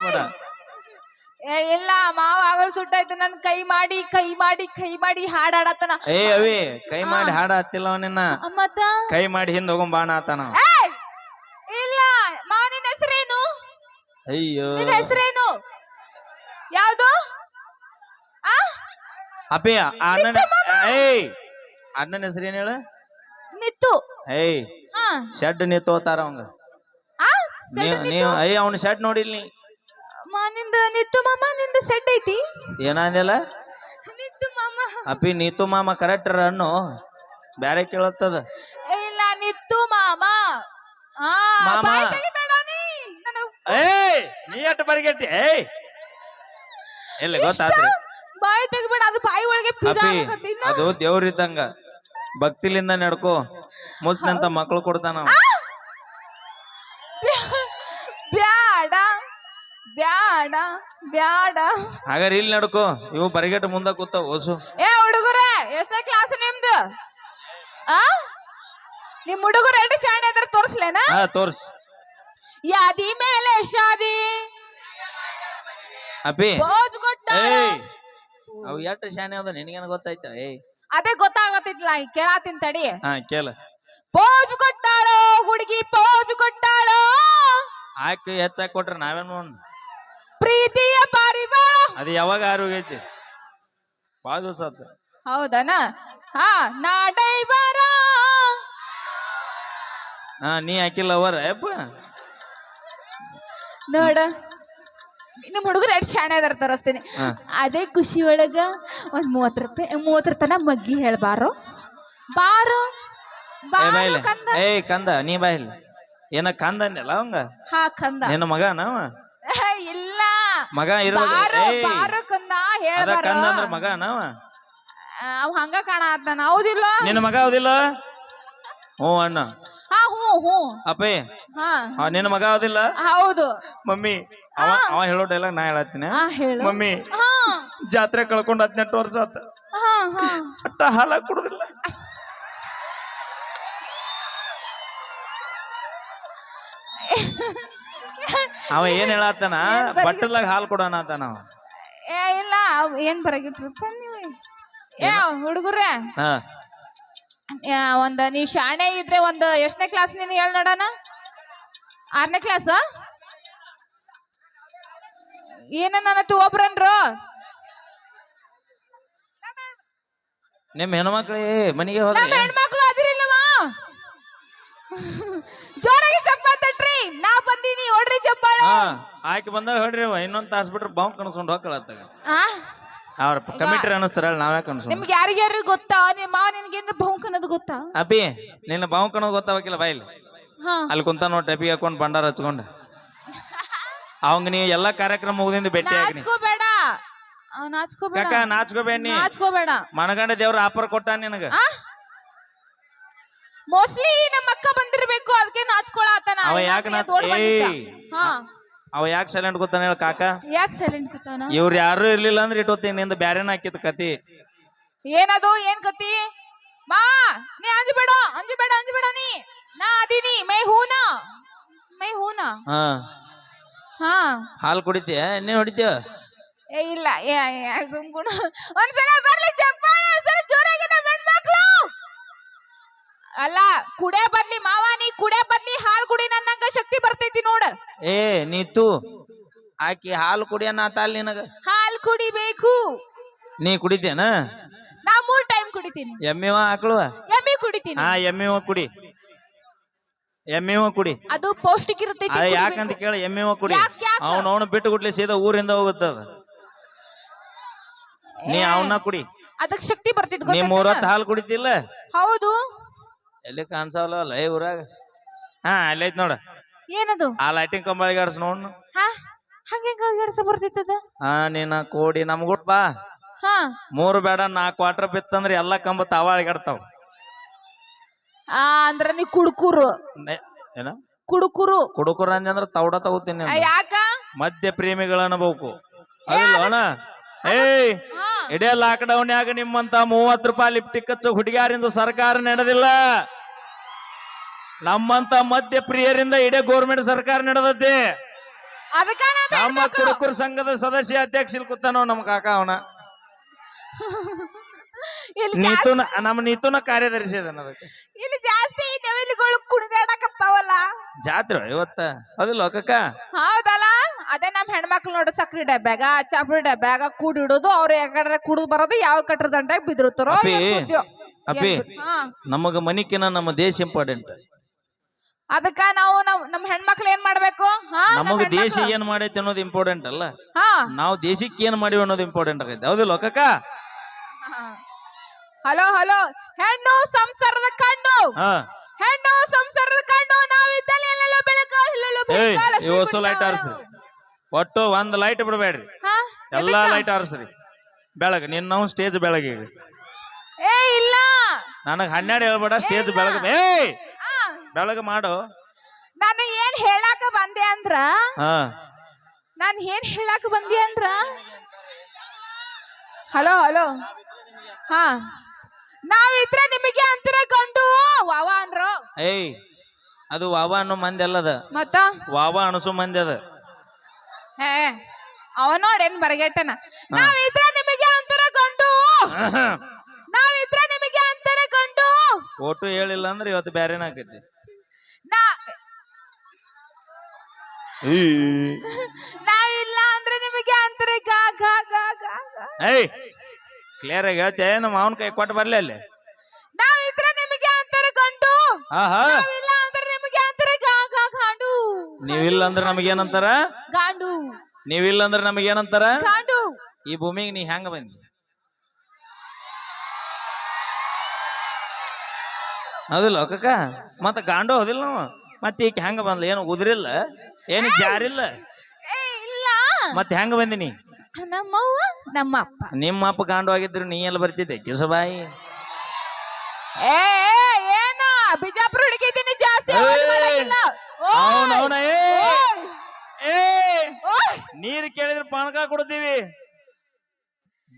ಏ ಇಲ್ಲ ಮಾವ ಆಗಲ್ ಸುಟ್ಟಾಯ್ತು. ನನ್ ಕೈ ಮಾಡಿ ಕೈ ಮಾಡಿ ಕೈ ಮಾಡಿ ಹಾಡಾಡತನ ಏ ಅವಿ ಕೈ ಮಾಡಿ ಹಾಡ ಹತ್ತಿಲ್ಲ ಮತ್ತ? ಕೈ ಮಾಡಿ ಹಿಂದ್ ಹೋಗೋ ಬಾಣ ಆತನ. ಏಯ್! ಇಲ್ಲ. ಮಾವ ನಿನ್ ಹೆಸರೇನು? ಅಯ್ಯೋ. ನಿನ್ ಹೆಸರೇನು? ಯಾವ್ದು? ಆ? ಅಪ್ಪಿ ಅಣ್ಣನ ಏಯ್! ಅಣ್ಣನ ಹೆಸರು ಏನ್ ಹೇಳ? ನಿತ್ತು. ಏಯ್. ಹಾ. ಶೆಡ್ ನಿತ್ತು ತೋತಾರ ಅವಂಗ. ಆ? ನೀವ್ ನೀವು ನೀವ್ ಅಯ್ಯ ಅವ್ನ ಶೆಡ್ ನೋಡಿಲ್ ನೀ. ಮಾ ನಿಂದ ನಿತ್ತು ಮಾಮ ನಿಂದ ಸೆಟ್ ಐತಿ? ಏನಂದಿಲ್ಲ? ನಿತ್ತು ಮಾಮ. ಅಪ್ಪಿ ನೀತು ಮಾಮ ಕರೆಕ್ಟ್ ಅನ್ನು ಬ್ಯಾರೆ ಕೇಳತ್ತದ. ಇಲ್ಲ ನಿತ್ತು ಮಾಮ. ಆ ಮಾಮ. ಬಾಯ್ ತೆಗಿಬೇಡ ನೀ. ನನ್ನ ಏಯ್ ನೀ ಎಟ್ಟು ಬರಿಗೆಟ್ಟಿ? ಏಯ್. ಎಲ್ಲಿ ಗೊತ್ತಾತ್ರಿ ಬಾಯಿ ತೆಗಿಬೇಡ ಅದು ಬಾಯಿ ಒಳಗೆ ಪಿದ. ಅದು ದೇವ್ರಿದ್ದಂಗ ಭಕ್ತಿಲಿಂದ ನಡ್ಕೋ. ಮುದ್ನಂತ ಮಕ್ಳು ಕೊಡ್ತಾನ ಅವ. ಬ್ಯಾಡ. ಬ್ಯಾಡ ಬ್ಯಾಡ. ಹಾಗಾದ್ರೆ ಇಲ್ಲಿ ನಡ್ಕೋ ಇವು ಬರಿಗೆಟ್ ಮುಂದ ಕೂತಾವ ಓಸು. ಏ ಹುಡುಗರೇ ಎಷ್ಟನೇ ಕ್ಲಾಸ್ ನಿಮ್ದು? ಆ? ನಿಮ್ ಹುಡುಗರು ಎರಡು ಶಾಣೆ ಅದ್ರ ತೋರ್ಸ್ಲೇನಾ? ಹಾ ತೋರ್ಸ್. ಯಾದಿ ಮೇಲೆ ಶಾದಿ. ಅಪ್ಪಿ. ಬೋಜ್ ಕೊಟ್ಟಾಳ. ಏಯ್ ಅವು ಎಷ್ಟು ಶಾನೆ ಅದ ನಿನಗೇನು ಗೊತ್ತಾಯ್ತ? ಏಯ್. ಅದೇ ಗೊತ್ತಾಗತ್ತಿಲ್ಲ ಕೇಳಾತಿನ್ ತಡಿ. ಹಾ ಕೇಳ. ಪೋಜ್ ಕೊಟ್ಟಾಳೋ ಹುಡುಗಿ ಪೋಜ್ ಕೊಟ್ಟಾಳೋ? ಆಕೆ ಹೆಚ್ಚಾಕ್ ಕೊಟ್ರ ನಾವೇನ್ ಪ್ರೀತಿಯ ಪಾರಿವಾಳ ಅದು ಯಾವಾಗ ಆರೋಗ್ಯೈತಿ? ಭಾಳ ದಿವಸ ಆತ. ಹೌದನ? ಹಾ ನಾ ಡೈವರ. ಹಾ ನೀ ಹಾಕಿಲ್ಲ ಅವರ ಯಪ್ಪ. ನೋಡ ನಿಮ್ಮ ಹುಡುಗರು ಎರಡು ಶಾಣೆ ಅದಾರ ತರಿಸ್ತೀನಿ. ಹಾ. ಅದೇ ಖುಷಿ ಒಳಗ ಒಂದ್ ಮೂವತ್ ರೂಪಾಯಿ ಮೂವತ್ತರ ತನ ಮಗ್ಗಿ ಹೇಳ್ಬಾರು ಬಾರೋ. ಏ ಬಾರೋ ಕಂದ. ಕಂದ ನೀ ಬಾಯಿಲ್ಲ ಏನ ಕಂದ ಅಂದಲ್ಲ ಅವಂಗ? ಹಾ ಕಂದ. ನಿನ್ನ ಮಗ ಇಲ್ಲ. ಮಗ ಇರ್ಬೇಕು ಬಾರೋ ಬಾರು ಬಾರೋ ಕಂದ ಅದ ಹೇಳ್ಬಾರೋ ಕಂದ ಅಂದ್ರ ಮಗ ನಾವ ಅವ್ ಹಂಗ ಕಾಣತ್ತಾನ ಹೌದಿಲ್ಲ? ನಿನ್ನ ಮಗ ಹೌದಿಲ್ಲ? ಹ್ಞೂ ಅಣ್ಣ. ಹಾ ಹ್ಞೂ ಹ್ಞೂ. ಅಪ್ಪೇ ಹಾ. ಆ, ನಿನ್ನ ಮಗ ಹೌದಿಲ್ಲ? ಹೌದು. ಮಮ್ಮಿ ಅವ ಅವ ಹೇಳೋ ಡೈಲಾಗ್ ನಾ ಹೇಳತ್ತೀನಿ. ಹಾ ಹೇಳು. ಮಮ್ಮಿ ಹಾ. ಜಾತ್ರೆ ಕಳ್ಕೊಂಡು ಹದಿನೆಂಟು ವರ್ಷ ಆತ. ಹಾ ಹಾ. ಅಟ್ಟ ಹಾಲ ಕುಡುದಿಲ್ಲ. ಅವ ಏನ್ ಹೇಳತ್ತಾನ? ಬಟ್ಟಲಾಗ ಹಾಲು ಕೊಡೋಣ ಅವ. ಏ ಇಲ್ಲ ಅವ್ ಏನ್ ಬರಗಿಟ್ರಪ್ಪ ನೀವು? ಏ ಹುಡುಗರೇ. ಹಾ. ಒಂದ್ ನೀ ಶಾಣೆ ಇದ್ರೆ ಒಂದು ಎಷ್ಟನೇ ಕ್ಲಾಸ್ ನೀನು ಹೇಳ್ ನೋಡೋಣ? ಆರನೇ ಕ್ಲಾಸ್ ಏನ ನನ್ನತ್ತು ಒಬ್ರನ್ರು? ನಿಮ್ ಹೆಣ್ಮಕ್ಳಿ ಮನೆಗೆ ನಮ್ಮ ಹೆಣ್ಮಕ್ಳು ಅದಿರಿಲ್ಲವಾ? ಜೋರಾಗಿ ಚಪ್ಪಾಳೆ ನಾ ಬಂದೀನಿ ಹೊಡ್ರಿ ಚಪ್ಪಾಳೆ. ಹಾ ಆಕಿ ಬಂದಾಗ ಹೇಳ್ರಿ ಅವ ಇನ್ನೊಂದ್ ತಾಸ್ ಬಿಟ್ರೆ ಬಾಂಬ್ ಕಣಸ್ಕೊಂಡು ಹೋಗ್ಕೊಳತ್ತಾಗ ಆ? ಅವ್ರ ಕಮಿಟ್ರಿ ಅನಸ್ತಾರಲ್ಲ ನಾವೇ ಕನ್ಸ್ಕೊಂಡು ನಿಮ್ಗೆ ಯಾರಿಗ್ಯಾರು ಗೊತ್ತಾ? ನಿಮ್ಮ ಮಾವ ನಿನ್ಗೇನ್ರ ಭೌಂಕ್ ಅನ್ನೋದು ಗೊತ್ತಾ? ಅಪ್ಪಿ ನಿನ್ನ ಬಾಂಬ್ ಕಣದ್ ಗೊತ್ತಾವಕಿಲ್ಲ ಬಾಯಿಲ್ ಹಾ. ಅಲ್ಲಿ ಕುಂತ ನೋಡಿ ಡಬ್ಬಿ ಹಾಕೊಂಡ್ ಬಂಡಾರ ಹಚ್ಕೊಂಡು. ಅವಂಗ ನೀ ಎಲ್ಲಾ ಕಾರ್ಯಕ್ರಮ ಮುಗಿದಿಂದ ಭೇಟಿ ಆಗಿನಿ ನಾಚ್ಕೋಬೇಡ. ಆ, ನಾಚ್ಕೋಬೇಡ. ಕಾಕ ನಾಚ್ಕೋಬೇಡ ಮನಗಂಡ ದೇವ್ರ ಆಫರ್ ಕೊಟ್ಟ ನಿನಗ. ಆ? ಮೋಸ್ಟ್ಲಿ ನಮ್ಮ ಅಕ್ಕ ಬಂದಿರ್ಬೇಕು ಅದಕ್ಕೆ ನಾಚ್ಕೊಳತನ. ಅವ ಯಾಕ ನಾಚ್ ಏಯ್! ಹಾ. ಅವ ಯಾಕೆ ಸೈಲೆಂಟ್ ಗೊತ್ತಾನ ಹೇಳ ಕಾಕ? ಯಾಕೆ ಸೈಲೆಂಟ್ ಕೂತಾನ? ಇವ್ರು ಯಾರು ಇರ್ಲಿಲ್ಲ ಅಂದ್ರೆ ಇಟ್ಟೋತೀನಿ ನಿಂದ ಬ್ಯಾರೇನ ಹಾಕಿದ ಕತಿ. ಏನದು ಏನ್ ಕತಿ? ಮಾ ನೀ ಅಂಜಬೇಡ ಅಂಜಬೇಡ ಅಂಜಬೇಡ ನೀ. ನಾ ಅದೀನಿ ಮೈ ಹೂನ. ಮೈ ಹೂನ? ಹಾ. ಹಾ. ಹಾಲು ಕುಡಿತೀಯ? ಎಣ್ಣೆ ಹೊಡಿತೀಯ? ಏ ಇಲ್ಲ. ಏ ಏ, ಸುಮ್ಕುಡು. ಒಂದ್ಸಲ ಬರ್ಲಿ ಚಪ್ಪಾಳೆ ಒಂದ್ಸಲ ಜೋರಾಗಿ ನಮ್ಮ ಹೆಣ್ಮಕ್ಳು. ಅಲ್ಲ ಕುಡೆ ಬದ್ಲಿ ಮಾವ ನೀ ಕುಡೆ ಬದ್ಲಿ ಹಾಲ್ ಕುಡಿ ನನ್ನಂಗ ಶಕ್ತಿ ಬರ್ತೈತಿ ನೋಡ. ಏ ನೀತು ಆಕಿ ಹಾಲು ಕುಡಿಯನ ಆತಾಲ್ ನಿನಗ? ಹಾಲ್ ಕುಡಿಬೇಕು. ನೀ ಕುಡಿತೇನ? ನಾ ಮೂರ್ ಟೈಮ್ ಕುಡಿತೀನಿ. ಎಮ್ಮಿವ ಆಕಳು? ಎಮ್ಮಿ ಕುಡಿತೀನಿ. ಹಾ ಎಮ್ಮಿವ ಕುಡಿ. ಎಮ್ಮಿವ ಕುಡಿ. ಅದು ಪೌಷ್ಟಿಕ ಇರ್ತೈತಿ ಅದ ಯಾಕಂತ ಕೇಳ ಎಮ್ಮಿವ ಕುಡಿ. ಯಾಕ್ ಯಾಕ್? ಅವ್ನ ಅವನು ಬಿಟ್ಟು ಗುಡ್ಲಿ ಸೀದಾ ಊರಿಂದ ಹೋಗುತ್ತದ ನೀ ಅವನ್ನ ಕುಡಿ. ಅದಕ್ ಶಕ್ತಿ ಬರ್ತೈತಿ ನೀ ಗೊತ್ತೈತೇನ? ಮೂರತ್ತು ಹಾಲು ಕುಡಿತಿಲ್ಲ? ಹೌದು. ಎಲ್ಲಿ ಕಾಣಿಸಲ್ಲ ಲೈ ಊರಾಗ? ಹಾ ಅಲ್ಲೈತ್ ನೋಡ. ಏನದು? ಆ ಲೈಟಿಂಗ್ ಕಂಬಳಿಗೆ ಆಡ್ಸ್ ನೋಡ್ ಹಾ ಹಂಗೆ ಬರ್ತೈತದ ಹಾ ನೀನ ಕೋಡಿ ನಮ್ಗುಟ್ ಬಾ. ಹಾ. ಮೂರು ಬೇಡ ನಾಲ್ಕು ಕ್ವಾರ್ಟರ್ ಬಿತ್ತಂದ್ರೆ ಎಲ್ಲಾ ಕಂಬ ತಾವ ಅಳಿಗಾಡ್ತಾವ ಆ ಅಂದ್ರ ನೀ ಕುಡುಕುರು. ಏನ? ಕುಡುಕುರು. ಕುಡುಕುರ ಅಂದ್ರ ತೌಡ ತಗೋತೀನಿ ಆ, ಯಾಕ? ಮದ್ಯ ಪ್ರೇಮಿಗಳ ಅನ್ಬೇಕು. ಅದಿಲ್ಲ ಅಣ್ಣ? ಏಯ್ ಇಡೇ ಲಾಕ್ ಡೌನ್ ಯಾಗ ನಿಮ್ಮಂತ ಮೂವತ್ ರೂಪಾಯಿ ಲಿಪ್ಟಿಕ್ ಹುಡುಗಿಯಾರಿಂದ ಸರ್ಕಾರ ನಡೆದಿಲ್ಲ. ನಮ್ಮಂತ ಮಧ್ಯ ಪ್ರಿಯರಿಂದ ಇಡೇ ಗೋರ್ಮೆಂಟ್ ಸರ್ಕಾರ ನಡೆದತಿ ನಮ್ಮ ಕುರುಕುರು ಸಂಘದ ಸದಸ್ಯ ಅಧ್ಯಕ್ಷ ಇಲ್ಲಿ ಕೂತಾನೋ ನಮ್ ಕಾಕ ಅವನ. ನೀತುನ ನಮ್ಮ ನೀತುನ ಕಾರ್ಯದರ್ಶಿ ಅದನ್ನ ಅದಕ್ಕೆ. ಇಲ್ಲಿ ಜಾಸ್ತಿ ನವಿಲುಗಳು ಕುಣಿದಾಡಕತ್ತಾವಲ್ಲ. ಜಾತ್ರೆ ಇವತ್ತ? ಅದಿಲ್ಲ ಲೋಕಕ್ಕ? ಹೌದಲ್ಲ ಅದೇ ನಮ್ಮ ಹೆಣ್ಮಕ್ಳು ನೋಡು ಸಕ್ರಿ ಡಬ್ಯಾಗ ಚಾಪುಡಿ ಡಬ್ಯಾಗ ಕೂಡಿಡೋದು ಅವ್ರು ಯಾಕಡೆ ಕುಡಿದು ಬರೋದು ಯಾವ ಕಟ್ಟರ ದಂಟಾಗ ಬಿದ್ದಿರ್ತಾರೋ ಅಪ್ಪಿ, ಏನ್ ಸುದ್ದಿಯೋ. ಅಪ್ಪಿ ಏನ್ ಬಿಡ್- ಹಾ. ನಮಗ ಮನಿಕಿನ ನಮ್ಮ ದೇಶ ಇಂಪಾರ್ಟೆಂಟ್. ಅದಕ್ಕ ನಾವು ನಮ್ಮ ನಮ್ ಹೆಣ್ಮಕ್ಳು ಏನ್ ಮಾಡ್ಬೇಕು? ಹಾ ನಮ್ ನಮಗ ದೇಶ ಹೆಣ್ಮಕ್ಳು- ಏನ್ ಮಾಡೈತಿ ಅನ್ನೋದು ಇಂಪಾರ್ಟೆಂಟ್ ಅಲ್ಲ. ಹಾ. ನಾವು ದೇಶಕ್ಕೆ ಏನ್ ಮಾಡಿವಿ ಅನ್ನೋದು ಇಂಪಾರ್ಟೆಂಟ್ ಆಗೈತೆ. ಹೌದಿಲ್ಲ ಕಕ್ಕ ಹಲೋ ಹಲೋ. ಹೆಣ್ಣು ಸಂಸಾರದ ಕಣ್ಣು. ಹಾ. ಹೆಣ್ಣು ಸಂಸಾರದ ಕಣ್ಣು. ನಾವಿದ್ದಲ್ಲಿ ಎಲ್ಲೆಲ್ಲ ಬೆಳಕು ಇಲ್ಲೆಲ್ಲೂ ಏಯ್ ಬೆಳಕು, ಲಕ್ಷ್ಮೀ ಹೊಸ. ಒಟ್ಟು ಒಂದ್ ಲೈಟ್ ಬಿಡಬೇಡ್ರಿ. ಹಾ? ಎಲ್ಲಾ ಎದಕ್ಕ? ಲೈಟ್ ಆರಿಸ್ರಿ. ಬೆಳಗ್ ನಿನ್ನ ಸ್ಟೇಜ್ ಬೆಳಗ್ಗೆ ಏ ಇಲ್ಲ. ನನಗ್ ಹನ್ನೆರಡು ಹೇಳ್ಬೇಡ ಸ್ಟೇಜ್. ಬೆಳಗ್ ಏಯ್! ಆ, ಬೆಳಗ್ ಮಾಡು. ನಾನು ಏನ್ ಹೇಳಾಕ ಬಂದೆ ಅಂದ್ರ? ಹಾ. ನಾನು ಏನ್ ಹೇಳಾಕ ಬಂದೆ ಅಂದ್ರ? Hello hello. ಹಾ. ನಾವಿದ್ರೆ ನಿಮಗೆ ಅಂತರ ಕಂಡು ವಾವ ಅಂದ್ರು. ಏಯ್ ಅದು ವಾವ ಅನ್ನೋ ಮಂದಿ ಅಲ್ಲದ. ಮತ್ತ? ವಾವ ಅಣಸು ಮಂದಿ ಅದ. ಹೇ ಅವ ನೋಡೇನ್ ಬರಗೆಟ್ಟನ ಇದ್ರೆ ನಿಮಗೆ ಅಂತರ ನಾವು ಇದ್ರೆ ನಿಮಗೆ ಅಂತರ ಕಂಡು ಒಟ್ಟು ಹೇಳಿಲ್ಲ ಅಂದ್ರೆ ಇವತ್ತು ಬ್ಯಾರೇನ ಆಕೈತಿ? ನಾ ನಾವಿಲ್ಲ ಅಂದ್ರೆ ನಿಮಗೆ ಅಂತರ ಗಾ ಗಾ ಗಾ ಗಾ ಗಾ. ಏಯ್ ಕ್ಲಿಯರ್ ಆಗಿ ಹೇಳ್ತೇ ನಮ್ಮ ಮಾವನ್ ಕೈ ಕೊಟ್ಟು ಬರ್ಲಿ ಅಲ್ಲಿ? ಇದ್ರೆ ನಿಮಗೆ ಅಂತರ ಕಂಡು ಆಹಾ. ನಾವಿಲ್ಲ ನೀವಿಲ್ಲ ಅಂದ್ರೆ ನಮಗೇನಂತಾರ? ಗಾಂಡು. ನೀವಿಲ್ಲ ಅಂದ್ರೆ ನಮಗೇನಂತಾರ? ಗಾಂಡು. ಈ ಭೂಮಿಗೆ ನೀ ಹೆಂಗ ಬಂದಿ? ಹೌದಿಲ್ಲ ಕಕ್ಕ ಮತ್ತ ಗಾಂಡು ಹೋದಿಲ್ಲ ನಾವು. ಮತ್ತೆ ಈಕೆ ಹೆಂಗ ಬಂದ್ಲ? ಏನು ಉದ್ರಿಲ್ಲ? ಏನು ಜಾರಿಲ್ಲ? ಏ ಇಲ್ಲ. ಮತ್ತೆ ಹೆಂಗ ಬಂದಿನಿ ನಮ್ಮವ್ವ ನಮ್ಮ ಅಪ್ಪ ನಿಮ್ಮ ಅಪ್ಪ ಗಾಂಡು ಆಗಿದ್ರು ನೀ ಎಲ್ಲ ಬರ್ತಿದ್ದೆ. ಕಿಸಬಾಯಿ. ಏ ಏ, ಏನು ಬಿಜಾಪುರ. ಓಯ್! ಅವನ ಅವನ ಏ! ನೀರ್ ಕೇಳಿದ್ರೆ ಪಾನಕ ಕೊಡ್ತೀವಿ.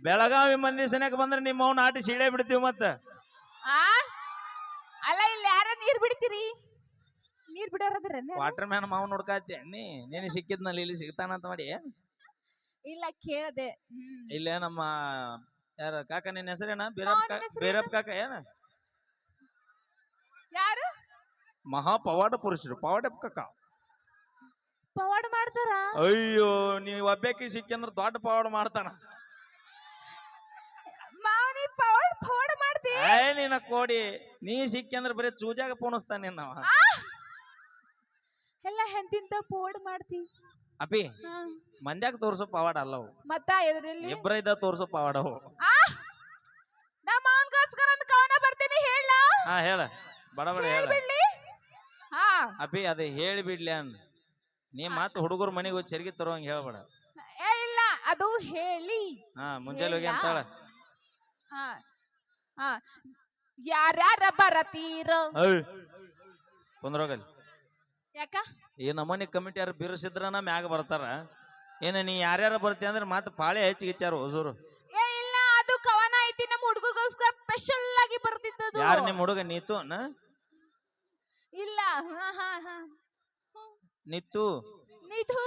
ಬೆಳಗಾವಿ ಮಂದಿ ಸನ್ಯಾಕ ಬಂದ್ರೆ ನಿಮ್ಮ ಅವ್ನ ಆಟಿ ಸೀಳೆ ಬಿಡ್ತೀವಿ ಮತ್ತ. ಆ? ಅಲ್ಲ ಇಲ್ಲಿ ಯಾರ ನೀರ್ ಬಿಡ್ತೀರಿ? ನೀರ್ ಬಿಡೋರದ್ರ ವಾಟರ್ ಮ್ಯಾನ್ ಮಾವ್ ನೋಡ್ಕಾತಿ ನೀ ನೀನು ಸಿಕ್ಕಿದ್ನಲ್ಲಿ ಇಲ್ಲಿ ಸಿಗ್ತಾನಂತ ಮಾಡಿ. ಇಲ್ಲ ಕೇಳದೆ. ಇಲ್ಲೇ ನಮ್ಮ ಯಾರ ಕಾಕ ನಿನ್ನ ಹೆಸರೇನ? ಬೀರಪ್ಪ ಬೀರಪ್ಪ ಕಾಕ ಏನ ಯಾರು ಮಹಾ ಪವಾಡ ಪುರುಷರು ಪವಾಡ ಕಕ್ಕ ಪವಾಡ ಮಾಡ್ತಾರ? ಅಯ್ಯೋ ನೀವ್ ಒಬ್ಬಾಕಿ ಸಿಕ್ಕಂದ್ರ ದೊಡ್ಡ ಪವಾಡ ಮಾಡ್ತಾನ. ಮಾವನಿ ಪವಾಡ ಪವಾಡ ಮಾಡ್ತಿ? ಏ ನಿನ್ನ ಕೋಡಿ ನೀ ಸಿಕ್ಕಂದ್ರ ಬರೀ ಚೂಜಾಗ ಪೋಣಿಸ್ತಾನೆ ನಾವ ಎಲ್ಲ ಹೆಂತಿಂತ ಪವಾಡ ಮಾಡ್ತಿ? ಅಪಿ ಹಾ. ಮಂದ್ಯಾಗ ತೋರ್ಸೋ ಪವಾಡ ಅಲ್ಲವು ಮತ್ತ ಎದ್ರಲ್ಲಿ? ಇಬ್ರ ಇದ್ದ ತೋರ್ಸೋ ಪವಾಡವು ಆ! ನಮ್ಮ ಅವನ್ಗೋಸ್ಕರ ಒಂದು ಕವನ ಬರ್ತೀನಿ ಹೇಳ. ಹಾ ಹೇಳ. ಬಡ ಬಡ ಹೇಳ. ಹೇಳ್ಬಿಡ್ಲಿ. ಹಾ. ಅಪಿ ಅದೇ ಹೇಳಿ ಬಿಡ್ಲಿ ಅನ್. ನೀ ಮತ್ತ ಹುಡುಗರ ಮನೆಗೆ ಹೋಗಿ ಚರ್ಗಿ ತರೋಂಗ್ ಹೇಳ್ಬೇಡ. ಏ ಇಲ್ಲ ಅದು ಹೇಳಿ. ಹಾ ಮುಂಜಾನೆ ಹೋಗಿ? ಅಂತಾಳ. ಹಾ ಹಾ. ಯಾರ್ಯಾರ ಬರತೀರೋ. ಕುಂದ್ರೋಗಲ್ಲಿ ಯಾಕ? ಈ ನಮೂನಿ ಕಮಿಟಿ ಯಾರು ಬಿರುಸಿದ್ರನ ಮ್ಯಾಗ ಬರ್ತಾರ. ಏನ ನೀ ಯಾರ್ಯಾರ ಬರ್ತೀಯ ಅಂದ್ರೆ ಮತ್ತೆ ಪಾಳೆ ಹೆಚ್ಚಿಗಿಚ್ಚಾರ ಹೊಸೂರು ಏ ಇಲ್ಲ ಅದು ಕವನ ಐತಿ ನಮ್ಮ ಹುಡುಗರಿಗೋಸ್ಕರ ಸ್ಪೆಷಲ್ ಆಗಿ ಬರ್ತಿದ್ದದು ಯಾರು ನಿಮ್ಮ ಹುಡುಗ ನೀತು ನ? ಇಲ್ಲ. ಹಾ ಹಾ ಹಾ. ನಿತ್ತು. ನಿಧು.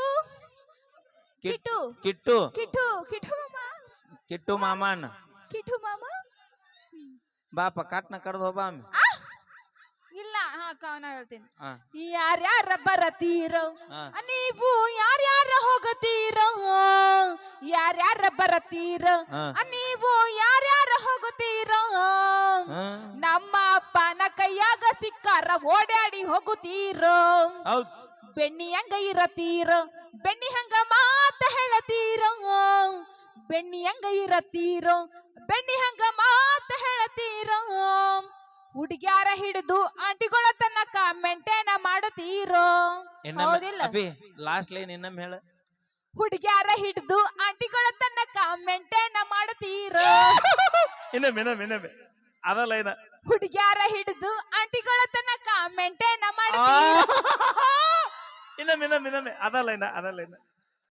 ಕಿಟ್ಟು. ಕಿಟ್ಟು. ಕಿಟ್ಟು ಕಿಟ್ಟು ಮಾಮ. ಕಿಟ್ಟು ಮಾಮನ್. ಕಿಟ್ಟು ಮಾಮ. ಬಾಪ ಕಾಟ್ನ ಕಡ್ದು ಹೋಬಾಮಿ! ಇಲ್ಲ. ಹಾ ಕವನ ಹೇಳ್ತೀನಿ. ಹಾ. ಯಾರ್ಯಾರ ಬರತೀರೋ ಹಾ. ನೀವು ಯಾರ್ಯಾರ ಹೋಗತೀರೋ ಯಾರ್ಯಾರ ಬರತೀರೋ ಹಾ. ನೀವು ಯಾರ್ಯಾರ ಹೋಗುತ್ತೀರೋ ಹಾ. ನಮ್ಮ ಅಪ್ಪನ ಕೈಯಾಗ ಸಿಕ್ಕಾರ ಓಡಾಡಿ ಹೋಗುತ್ತೀರೋ ಹೌದ್. ಬೆಣ್ಣಿ ಹಂಗ ಇರತೀರೋ ಬೆಣ್ಣಿ ಹಂಗ ಮಾತ ಹೇಳತೀರೋ ಬೆಣ್ಣಿ ಹಂಗ ಇರತೀರೋ ಬೆಣ್ಣಿ ಹಂಗ ಮಾತ ಹೇಳತೀರೋ ಹುಡುಗ್ಯಾರ ಹಿಡಿದು ಆಂಟಿಗಳ ತನಕ ಮೆಂಟೇನ ಮಾಡುತ್ತೀರೋ? ಹೌದಿಲ್ಲ. ಲಾಸ್ಟ್ ಲೈನ್ ಇನ್ನೊಮ್ಮೆ ಹೇಳ. ಹುಡುಗ್ಯಾರ ಹಿಡಿದು ಆಂಟಿಗಳ ತನಕ ಮೆಂಟೇನ ಮಾಡುತ್ತೀರೋ? ಇನ್ನೊಮ್ಮೆ ಇನ್ನೊಮ್ಮೆ ಇನ್ನೊಮ್ಮೆ. ಅದ ಲೈನ ಹುಡುಗ್ಯಾರ ಹಿಡಿದು ಆಂಟಿಗಳ ತನಕ ಮೆಂಟೇನ ಮಾಡುತ್ತೀರೋ? ಇನ್ನೊಮ್ಮೆ ಇನ್ನೊಮ್ಮೆ ಇನ್ನೊಮ್ಮೆ. ಅದ ಲೈನ ಅದ ಲೈನ